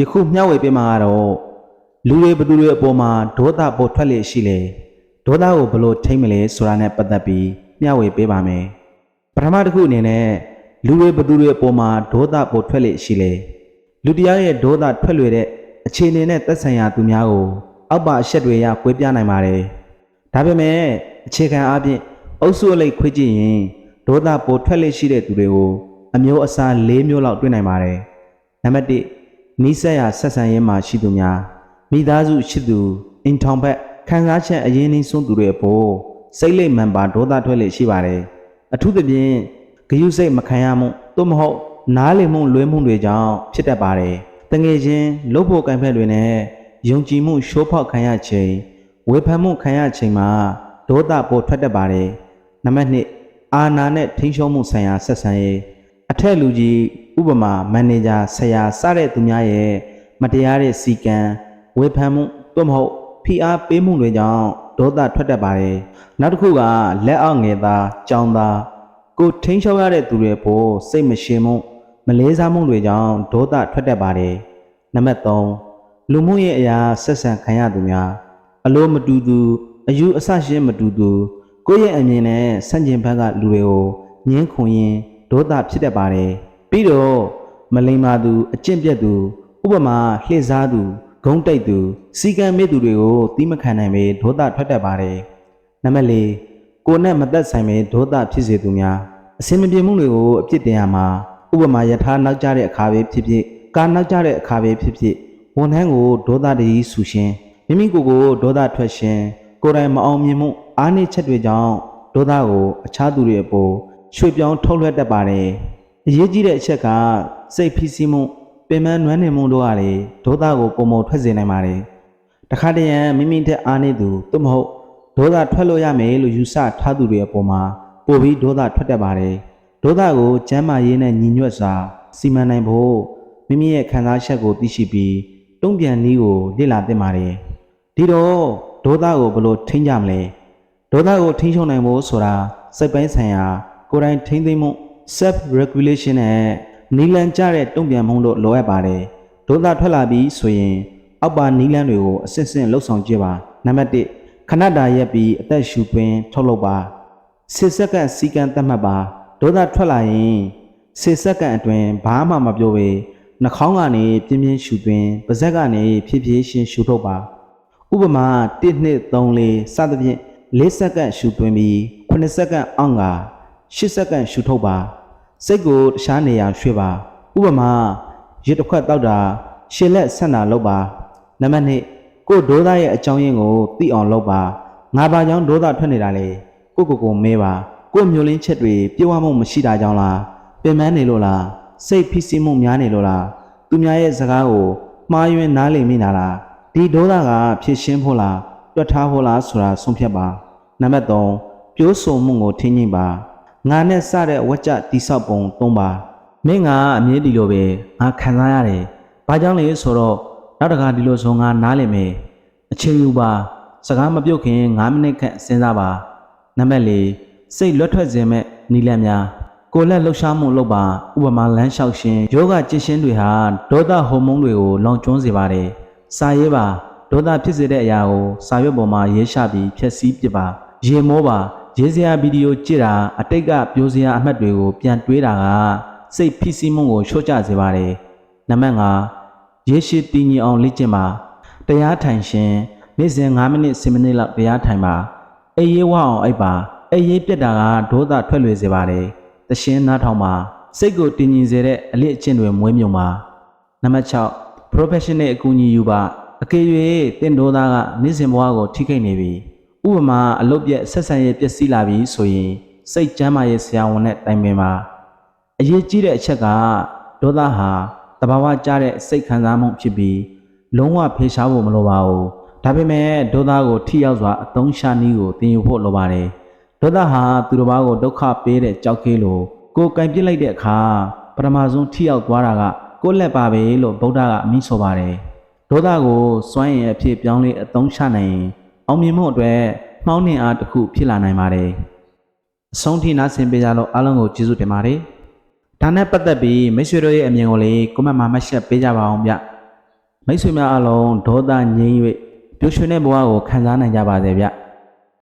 ယခုမျှဝေပေးမှာကတော့လူတွေဘယ်သူတွေအပေါ်မှာဒေါသပေါ်ထွက်လေရှိလေဒေါသကိုဘယ်လိုထိမ့်မလဲဆိုတာနဲ့ပတ်သက်ပြီးမျှဝေပေးပါမယ်ပထမတစ်ခုအနေနဲ့လူတွေဘယ်သူတွေအပေါ်မှာဒေါသပေါ်ထွက်လေရှိလေလူတရားရဲ့ဒေါသထွက်လွေတဲ့အခြေအနေနဲ့သက်ဆိုင်ရာသူများကိုအောက်ပါအချက်တွေရကွဲပြားနိုင်ပါတယ်ဒါပေမဲ့အခြေခံအားဖြင့်အုပ်စုအလိုက်ခွေးကြည့်ရင်ဒေါသပေါ်ထွက်လေရှိတဲ့သူတွေကိုအမျိုးအစား၄မျိုးလောက်တွေ့နိုင်ပါတယ်နံပါတ်၁ နီးစပ်ရာဆက်ဆံရေးမှာရှိသူများမိသားစုရှိသူအင်ထောင်ဘက်ခံစားချက်အရင်နှင်းဆုံးသူတွေအပေါ်စိတ်လိမ်မှန်ပါဒေါသထွက်လေရှိပါတယ်အထူးသဖြင့်ဂယုစိတ်မခံရမှုသို့မဟုတ်နားလည်မှုလွဲမှုတွေကြောင့်ဖြစ်တတ်ပါတယ်တငယ်ချင်းလုပ်ဖို့ကံဖက်တွေနဲ့ယုံကြည်မှုရှိုးဖောက်ခံရချိန်ဝေဖန်မှုခံရချိန်မှာဒေါသပေါ်ထွက်တတ်ပါတယ်နံပါတ်1အာဏာနဲ့ထိန်းချုပ်မှုဆိုင်ရာဆက်ဆံရေး အထက်လူကြီးဥပမာမန်နေဂျာဆရာစတဲ့သူများရဲ့မတရားတဲ့စီကံဝေဖန်မှုသို့မဟုတ်ဖိအားပေးမှုတွေကြောင့်ဒေါသထွက်တတ်ပါတယ်နောက်တစ်ခုကလက်အောက်ငယ်သားကြောင်သားကိုထိန်းချုပ်ရတဲ့သူတွေပို့စိတ်မရှင်မှုမလေးစားမှုတွေကြောင့်ဒေါသထွက်တတ်ပါတယ်နံပါတ်3လူမှုရေးအရာဆက်ဆံခံရသူများအလိုမတူသူအယူအဆရှင်းမတူသူကိုယ့်ရဲ့အမြင်နဲ့ဆန့်ကျင်ဘက်ကလူတွေကိုညှင်းခုန်ရင် ဒေါသဖြစ်တတ်ပါတယ်ပြီးတော့မလိမ္မာသူအကျင့်ပြတ်သူဥပမာလှည့်စားသူဂုံးတိတ်သူစီကံမေ့သူတွေကိုတီးမခံနိုင်ပေဒေါသထွက်တတ်ပါတယ်နံပါတ်၄ကိုယ်နဲ့မသက်ဆိုင်ပေဒေါသဖြစ်စေသူများအစင်မပြေမှုတွေကိုအပြစ်တင်ရမှာဥပမာယထာနောက်ကျတဲ့အခါပဲဖြစ်ဖြစ်ကာနောက်ကျတဲ့အခါပဲဖြစ်ဖြစ်ဝန်ထမ်းကိုဒေါသတည်းဆူရှင်မိမိကိုယ်ကိုဒေါသထွက်ရှင်ကိုယ်တိုင်မအောင်မြင်မှုအားနည်းချက်တွေကြောင့်ဒေါသကိုအခြားသူတွေအပေါ် ရွှေ့ပြောင်းထုတ်လွှတ်တတ်ပါတယ်။အရေးကြီးတဲ့အချက်ကစိတ်ဖိစီးမှုပင်ပန်းနွမ်းနယ်မှုတို့ကလေဒေါသကိုပုံမထွက်စေနိုင်ပါတယ်။တခါတရံမိမိတဲ့အားနေသူသို့မဟုတ်ဒေါသထွက်လို့ရမယ်လို့ယူဆထားသူတွေအပေါ်မှာပိုပြီးဒေါသထွက်တတ်ပါတယ်။ဒေါသကိုကျမ်းမာရေးနဲ့ညီညွတ်စွာစီမံနိုင်ဖို့မိမိရဲ့ခံစားချက်ကိုသိရှိပြီးတုံ့ပြန်နည်းကိုလေ့လာသင့်ပါတယ်။ဒီတော့ဒေါသကိုဘယ်လိုထိန်းကြမလဲ။ဒေါသကိုထိန်းချုပ်နိုင်ဖို့ဆိုတာစိတ်ပိုင်းဆိုင်ရာ ကိုယ်တိုင်ထိန်းသိမ်းမှု self regulation နဲ့နီလန်ကြတဲ့တုံ့ပြန်မှုတို့လိုအပ်ပါတယ်ဒေါသထွက်လာပြီးဆိုရင်အောက်ပါနီလန်တွေကိုအစစ်စစ်လှုပ်ဆောင်ကြပါနံပါတ်1ခဏတာရက်ပြီးအသက်ရှူသွင်းထုတ်လုပ်ပါစစ်စက္ကန့်စီကံသတ်မှတ်ပါဒေါသထွက်လာရင်စစ်စက္ကန့်အတွင်းဘာမှမပြောဘဲနှာခေါင်းကနေပြင်းပြင်းရှူသွင်းပါးစပ်ကနေဖြည်းဖြည်းရှင်းရှူထုတ်ပါဥပမာ1 2 3 4စသဖြင့်4စက္ကန့်ရှူသွင်းပြီး9စက္ကန့်အောင့်က 10စက္ကန့်ရှူထုတ်ပါစိတ်ကိုတခြားနေရာရွှေ့ပါဥပမာရေတစ်ခွက်တောက်တာရှည်လက်ဆက်နာလုပ်ပါနံပါတ်2ကိုယ်ဒေါသရဲ့အကြောင်းရင်းကိုသိအောင်လုပ်ပါငါဘာကြောင့်ဒေါသထွက်နေတာလဲကိုကိုကိုမဲပါကိုမျိုးလင်းချက်တွေပြေဝမှုမရှိတာကြောင့်လားပင်ပန်းနေလို့လားစိတ်ဖိစီးမှုများနေလို့လားသူများရဲ့စကားကိုမှားယွင်းနားလည်မိနာလားဒီဒေါသကဖြစ်ရှင်းဖို့လားတွက်ထားဖို့လားဆိုတာဆုံးဖြတ်ပါနံပါတ်3ပြိုးဆုံမှုကိုထင်းညိပါ ငါနဲ့စတဲ့ဝက်ကြတိဆောက်ပုံ3ပါမင်းကအမြဲဒီလိုပဲငါခံစားရတယ်ဘာကြောင့်လဲဆိုတော့နောက်တခါဒီလိုဆိုငါနားလည်မယ်အချိန်ယူပါစကားမပြုတ်ခင်9မိနစ်ခန့်စဉ်းစားပါနံပါတ်4စိတ်လွတ်ထွက်စေမဲ့နီလန်များကိုယ်လက်လှုပ်ရှားမှုလုပ်ပါဥပမာလမ်းလျှောက်ခြင်းယောဂကျင့်ရှင်းတွေဟာဒေါသဟော်မုန်းတွေကိုလောင်ကျွမ်းစေပါတယ်စာရေးပါဒေါသဖြစ်စေတဲ့အရာကိုစာရွက်ပေါ်မှာရေးချပြီးဖြည့်ဆည်းပစ်ပါရေမောပါ ရေးစရာဗီဒီယိုကြည့်တာအတိတ်ကပြောစရာအမှတ်တွေကိုပြန်တွေးတာကစိတ်ဖိစီးမှုကိုလျှော့ချစေပါတယ်နံပါတ်5ရေရှိတည်ငြိမ်အောင်လေ့ကျင့်ပါတရားထိုင်ရှင်နေ့စဉ်9မိနစ်10မိနစ်လောက်တရားထိုင်ပါအေးရေးဝအောင်အိပ်ပါအေးရေးပြက်တာကဒေါသထွက်လွေစေပါတယ်တရှင်းနားထောင်ပါစိတ်ကိုတည်ငြိမ်စေတဲ့အလေးအကျင့်တွေမွေးမြူပါနံပါတ်6 professional အကူအညီယူပါအကယ်၍တင့်ဒေါသကနေ့စဉ်ဘဝကိုထိခိုက်နေပြီ ဥပမာအလုပ်ပြက်ဆက်ဆံရေးပျက်စီးလာပြီဆိုရင်စိတ်ကျမ်းမာရေးဆရာဝန်နဲ့တိုင်ပင်ပါအရေးကြီးတဲ့အချက်ကဒေါသဟာတဘာဝကျတဲ့စိတ်ခံစားမှုဖြစ်ပြီးလုံးဝဖေရှားဖို့မလိုပါဘူးဒါပေမဲ့ဒေါသကိုထိရောက်စွာအသုံးချနည်းကိုသင်ယူဖို့လိုပါတယ်ဒေါသဟာသူတစ်ပါးကိုဒုက္ခပေးတဲ့ကြောက်ခဲလို့ကိုယ်ကင်ပြစ်လိုက်တဲ့အခါပထမဆုံးထိရောက်သွားတာကကိုယ့်လက်ပါပဲလို့ဗုဒ္ဓကအမိဆိုပါတယ်ဒေါသကိုစွန့်ရင်အဖြစ်ပြောင်းလဲအသုံးချနိုင်ရင် အောင်မြင်မှုအတွက်မှောင်းနှင်အားတစ်ခုဖြစ်လာနိုင်ပါတယ်အဆုံးထိနားဆင်ပေးကြလို့အားလုံးကိုကျေးဇူးတင်ပါတယ်ဒါနဲ့ပတ်သက်ပြီးမိတ်ဆွေတို့ရဲ့အမြင်ကိုလည်းကွန်မန့်မှာမှတ်ချက်ပေးကြပါအောင်ဗျမိတ်ဆွေများအလုံးဒေါသငြိမ်း၍ပျော်ရွှင်တဲ့ဘဝကိုခံစားနိုင်ကြပါစေဗျ